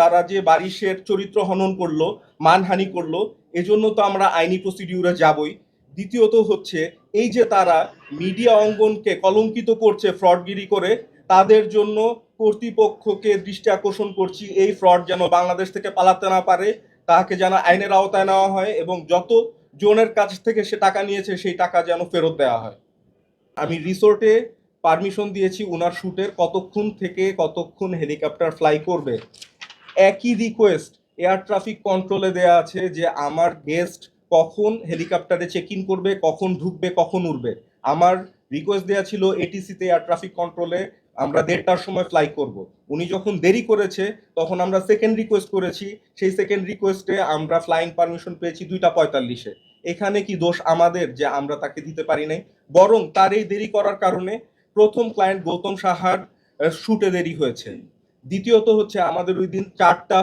তারা যে বারিশের চরিত্র হনন করল, মানহানি করল, এজন্য তো আমরা আইনি প্রসিডিউরে যাবই। দ্বিতীয়ত হচ্ছে, এই যে তারা মিডিয়া অঙ্গনকে কলঙ্কিত করছে ফ্রডগিরি করে, তাদের জন্য কর্তৃপক্ষকে দৃষ্টি আকর্ষণ করছি, এই ফ্রড যেন বাংলাদেশ থেকে পালাতে না পারে তাকে যেন আইনের আওতায় নেওয়া হয় এবং যত জনের কাছ থেকে সে টাকা নিয়েছে, সেই টাকা যেন ফেরত দেওয়া হয়। আমি রিসোর্টে পারমিশন দিয়েছি, উনার শ্যুটের কতক্ষণ থেকে কতক্ষণ হেলিকপ্টার ফ্লাই করবে একই রিকোয়েস্ট এয়ার ট্রাফিক কন্ট্রোলে দেয়া আছে যে আমার গেস্ট কখন হেলিকপ্টারে চেক ইন করবে কখন ঢুকবে কখন উঠবে আমার রিকোয়েস্ট দেওয়া ছিল এটিসিতে এয়ার ট্রাফিক কন্ট্রোলে আমরা দেড়টার সময় ফ্লাই করব। উনি যখন দেরি করেছে তখন আমরা সেকেন্ড রিকোয়েস্ট করেছি। সেই সেকেন্ড রিকোয়েস্টে আমরা ফ্লাইং পারমিশন পেয়েছি দুইটা পঁয়তাল্লিশে। এখানে কি দোষ আমাদের যে আমরা তাকে দিতে পারি নাই? বরং তার এই দেরি করার কারণে প্রথম ক্লায়েন্ট গৌতম সাহার শুটে দেরি হয়েছে। দ্বিতীয়ত হচ্ছে আমাদের ওই দিন চারটা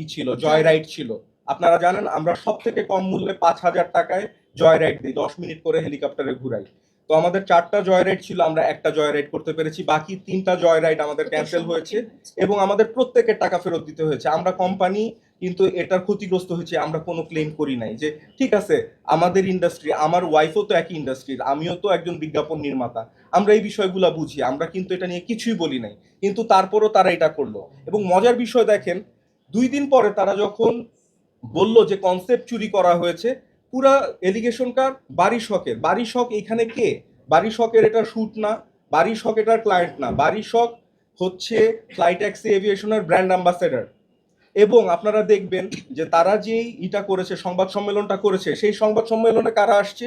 ই ছিল জয় রাইড ছিল। আপনারা জানেন, আমরা সব থেকে কম মূল্যে পাঁচ হাজার টাকায় জয় রাইড দিই, দশ মিনিট করে হেলিকপ্টারে ঘুরাই। তো আমাদের চারটা জয় রাইড ছিল, আমরা একটা জয় রাইড করতে পেরেছি, বাকি তিনটা জয় রাইড আমাদের ক্যান্সেল হয়েছে এবং আমাদের প্রত্যেকের টাকা ফেরত দিতে হয়েছে। আমরা কোম্পানি কিন্তু এটার ক্ষতিগ্রস্ত হয়েছে, আমরা কোনো ক্লেম করি নাই যে, ঠিক আছে, আমাদের ইন্ডাস্ট্রি আমার ওয়াইফও তো একই ইন্ডাস্ট্রির আমিও তো একজন বিজ্ঞাপন নির্মাতা। আমরা এই বিষয়গুলো বুঝি, আমরা কিন্তু এটা নিয়ে কিছুই বলি নাই। কিন্তু তারপরও তারা এটা করল। এবং মজার বিষয় দেখেন, দুই দিন পরে তারা যখন বলল যে কনসেপ্ট চুরি করা হয়েছে, পুরা এলিগেশন কার? বাড়ি শখের। বাড়ি শখ এখানে কে? বাড়ি শখের এটা শুট না, বাড়ি শখ এটার ক্লায়েন্ট না। বাড়ি শখ হচ্ছে ফ্লাইট ট্যাক্সি এভিয়েশনের ব্র্যান্ড অ্যাম্বাসেডর এবং আপনারা দেখবেন যে তারা যেই ইটা করেছে, সংবাদ সম্মেলনটা করেছে, সেই সংবাদ সম্মেলনে কারা আসছে?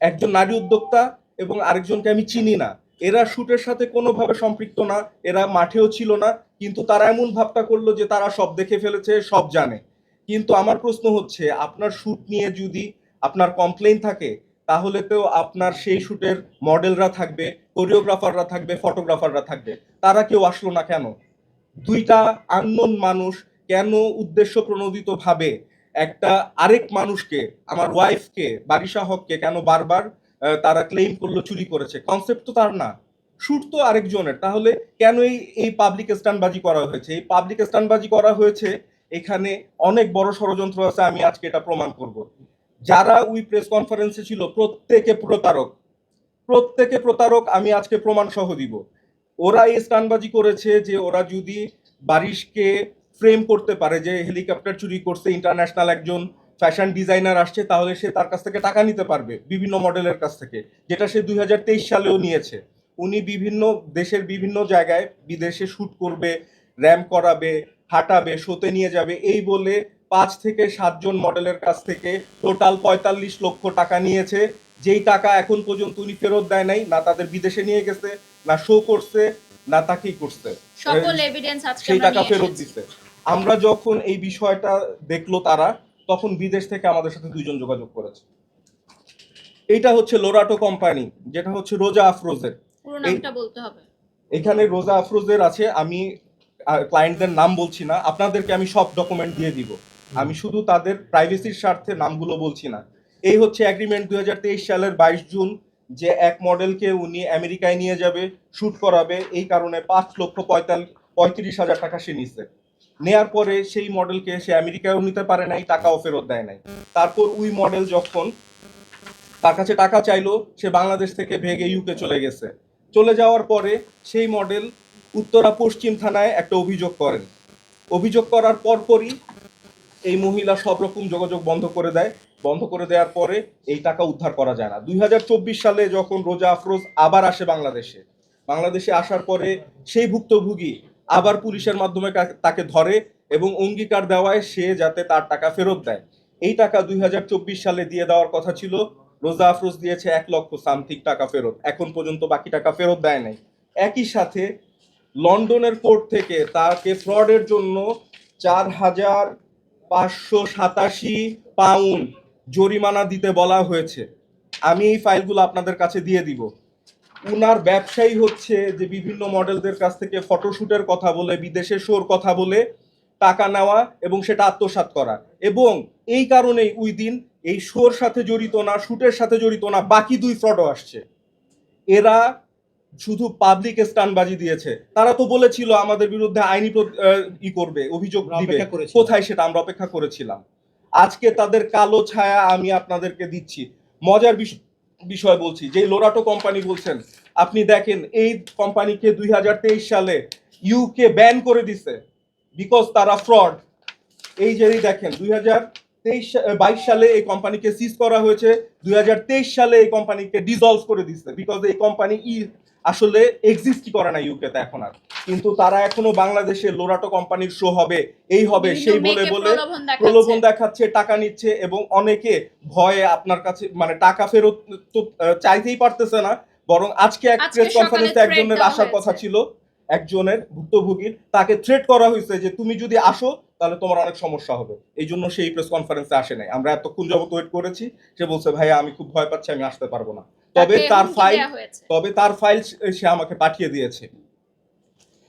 একজন নারী উদ্যোক্তা এবং আরেকজনকে আমি চিনি না। এরা শুটের সাথে কোনোভাবে সম্পৃক্ত না, এরা মাঠেও ছিল না, কিন্তু তারা এমন ভাবটা করল যে তারা সব দেখে ফেলেছে, সব জানে। কিন্তু আমার প্রশ্ন হচ্ছে, আপনার শুট নিয়ে যদি আপনার কমপ্লেন থাকে, তাহলে তো আপনার সেই শুটের মডেলরা থাকবে কোরিওগ্রাফাররা থাকবে ফটোগ্রাফাররা থাকবে। তারা কেউ আসলো না কেন? দুইটা আননোন মানুষ কেন উদ্দেশ্য প্রণোদিত ভাবে একটা আরেক মানুষকে, আমার ওয়াইফকে বারিশা হককে কেন বারবার তারা ক্লেম করল, চুরি করেছে? কনসেপ্ট তো তার না। শুট তো আরেকজনের। তাহলে কেন এই এই পাবলিক স্ট্যান্ডবাজি করা হয়েছে? এই পাবলিক স্ট্যান্ডবাজি করা হয়েছে, এখানে অনেক বড় ষড়যন্ত্র আছে, আমি আজকে এটা প্রমাণ করব। যারা ওই প্রেস কনফারেন্সে ছিল, প্রত্যেকে প্রতারক। প্রত্যেকে প্রতারক, আমি আজকে প্রমাণ সহ দিব। ওরা এই স্টানবাজি করেছে যে ওরা যদি বারিশকে ফ্রেম করতে পারে, যে হেলিকপ্টার চুরি করছে ইন্টারন্যাশনাল একজন ফ্যাশন ডিজাইনার আসছে, তাহলে সে তার কাছ থেকে টাকা নিতে পারবে, বিভিন্ন মডেলের কাছ থেকে, যেটা সে দুই হাজার তেইশ সালেও নিয়েছে। উনি বিভিন্ন দেশের বিভিন্ন জায়গায় বিদেশে শ্যুট করবে র্যাম করাবে, হাঁটাবে শোতে নিয়ে যাবে, এই বলে পাঁচ থেকে সাতজন মডেলের কাছ থেকে টোটাল পঁয়তাল্লিশ লক্ষ টাকা নিয়েছে। যেই টাকা এখন পর্যন্ত উনি ফেরত দেয় নাই, না তাদের বিদেশে নিয়ে গেছে না শো করছে না তাকেই করছে। সকল এভিডেন্স আজকে সেই টাকা ফেরত। দিছে। আমরা যখন এই বিষয়টা দেখল তারা তখন বিদেশ থেকে আমাদের সাথে দুইজন যোগাযোগ করেছে। এটা হচ্ছে লোরাটো কোম্পানি যেটা হচ্ছে রোজা আফরোজের পুরো নামটা বলতে হবে। এখানে রোজা আফরোজের আছে আমি ক্লায়েন্টদের নাম বলছি না আপনাদেরকে আমি সব ডকুমেন্ট দিয়ে দিব। আমি শুধু তাদের প্রাইভেসির স্বার্থে নামগুলো বলছি না। এই হচ্ছে অ্যাগ্রিমেন্ট দুই সালের বাইশ জুন যে এক মডেলকে উনি আমেরিকায় নিয়ে যাবে, শুট করাবে, এই কারণে পাঁচ লক্ষ পঁয়তাল্লিশ পঁয়ত্রিশ হাজার টাকা সে নিছে। নেয়ার পরে সেই মডেলকে সে আমেরিকায়ও নিতে পারে নাই, টাকাও ফেরত দেয় নাই। তারপর ওই মডেল যখন তার কাছে টাকা চাইলো, সে বাংলাদেশ থেকে ভেগে ইউকে চলে গেছে। চলে যাওয়ার পরে সেই মডেল উত্তরা পশ্চিম থানায় একটা অভিযোগ করেন। অভিযোগ করার পরপরই এই মহিলা সব রকম যোগাযোগ বন্ধ করে দেয়। বন্ধ করে দেওয়ার পরে এই টাকা উদ্ধার করা যায় না। দুই হাজার চব্বিশ সালে যখন রোজা আফরোজ আবার আসে বাংলাদেশে বাংলাদেশে আসার পরে সেই ভুক্তভোগী আবার পুলিশের মাধ্যমে তাকে ধরে এবং অঙ্গীকার দেওয়ায় সে যাতে তার টাকা ফেরত দেয়। এই টাকা দুই হাজার চব্বিশ সালে দিয়ে দেওয়ার কথা ছিল, রোজা আফরোজ দিয়েছে এক লক্ষ সামথিং টাকা ফেরত। এখন পর্যন্ত বাকি টাকা ফেরত দেয় নাই। একই সাথে লন্ডনের কোর্ট থেকে তাকে ফ্রডের জন্য চার হাজার পাঁচশো সাতাশি পাউন্ড জরিমানা দিতে বলা হয়েছে। আমি এই ফাইলগুলো আপনাদের কাছে দিয়ে দিব। উনার ব্যবসায়ী হচ্ছে যে বিভিন্ন মডেলদের কাছ থেকে ফটোশুটের কথা বলে, বিদেশে শোর কথা বলে, টাকা নেওয়া এবং সেটা আত্মসাৎ করা। এবং এই কারণেই ওই দিন এই শোর সাথে জড়িত না, শুটের সাথে জড়িত না, বাকি দুই ফ্রডও আসছে। এরা শুধু পাবলিক স্টানবাজি দিয়েছে। তারা তো বলেছিল আমাদের বিরুদ্ধে আইনি ই করবে অভিযোগ দিবে। কোথায় সেটা আমরা অপেক্ষা করেছিলাম। আজকে তাদের কালো ছায়া আমি আপনাদেরকে দিচ্ছি। মজার বিষ- বিষয় বলছি যে লোরাটো কোম্পানি বলছেন আপনি দেখেন এই কোম্পানিকে দুই হাজার তেইশ সালে ইউকে ব্যান করে দিছে বিকজ তারা ফ্রড এই যে দেখেন দুই হাজার তেইশ বাইশ সালে এই কোম্পানিকে সিজ করা হয়েছে দুই হাজার তেইশ সালে এই কোম্পানিকে ডিজলভ করে দিচ্ছে বিকজ এই কোম্পানি ই আসলে এক্সিস্ট করে না ইউকেতে এখন আর। কিন্তু তারা এখনও বাংলাদেশে লোরাটো কোম্পানির শো হবে এই হবে সেই বলে বলে প্রলোভন দেখাচ্ছে। টাকা নিচ্ছে এবং অনেকে ভয়ে আপনার কাছে মানে টাকা ফেরত তো চাইতেই পারতেছে না। বরং আজকে এক প্রেস কনফারেন্সে একজনের আসার কথা ছিল। একজনের ভুক্তভোগীর তাকে থ্রেট করা হয়েছে যে তুমি যদি আসো তাহলে তোমার অনেক সমস্যা হবে। এই জন্য সেই প্রেস কনফারেন্সে আসে নাই। আমরা এতক্ষণ যাবত ওয়েট করেছি। সে বলছে ভাইয়া আমি খুব ভয় পাচ্ছি আমি আসতে পারব না। তবে তার ফাইল তবে তার ফাইল সে আমাকে পাঠিয়ে দিয়েছে।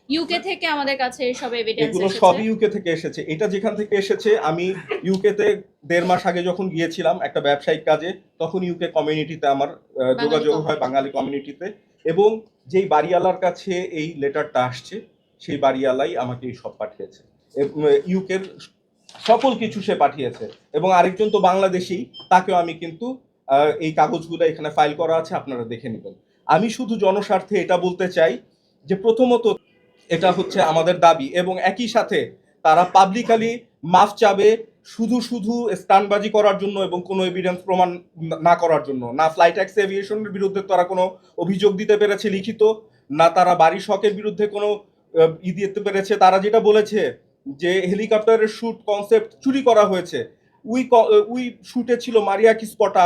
ইউকে থেকে আমাদের কাছে সব এভিডেন্স এগুলো সবই ইউকে থেকে এসেছে। এটা যেখান থেকে এসেছে আমি ইউকেতে দেড় মাস আগে যখন গিয়েছিলাম একটা ব্যবসায়িক কাজে তখন ইউকে কমিউনিটিতে আমার যোগাযোগ হয় বাঙালি কমিউনিটিতে এবং যেই বাড়িওয়ালার কাছে এই লেটারটা আসছে, সেই বাড়িওয়ালাই আমাকে এই সব পাঠিয়েছে। ইউকের সকল কিছু সে পাঠিয়েছে এবং আরেকজন তো বাংলাদেশী তাকেও আমি কিন্তু এই কাগজগুলো এখানে ফাইল করা আছে, আপনারা দেখে নেবেন। আমি শুধু জনস্বার্থে এটা বলতে চাই যে প্রথমত এটা হচ্ছে আমাদের দাবি এবং একই সাথে তারা পাবলিকালি মাফ চাবে শুধু শুধু স্টানবাজি করার জন্য এবং কোনো এভিডেন্স প্রমাণ না করার জন্য, না ফ্লাইট ট্যাক্স এভিয়েশনের বিরুদ্ধে তারা কোনো অভিযোগ দিতে পেরেছে লিখিত, না তারা বাড়ি শখের বিরুদ্ধে কোনো ই দিতে পেরেছে। তারা যেটা বলেছে যে হেলিকপ্টারের শ্যুট কনসেপ্ট চুরি করা হয়েছে। উই উই শ্যুটে ছিল মারিয়া কিস্পটা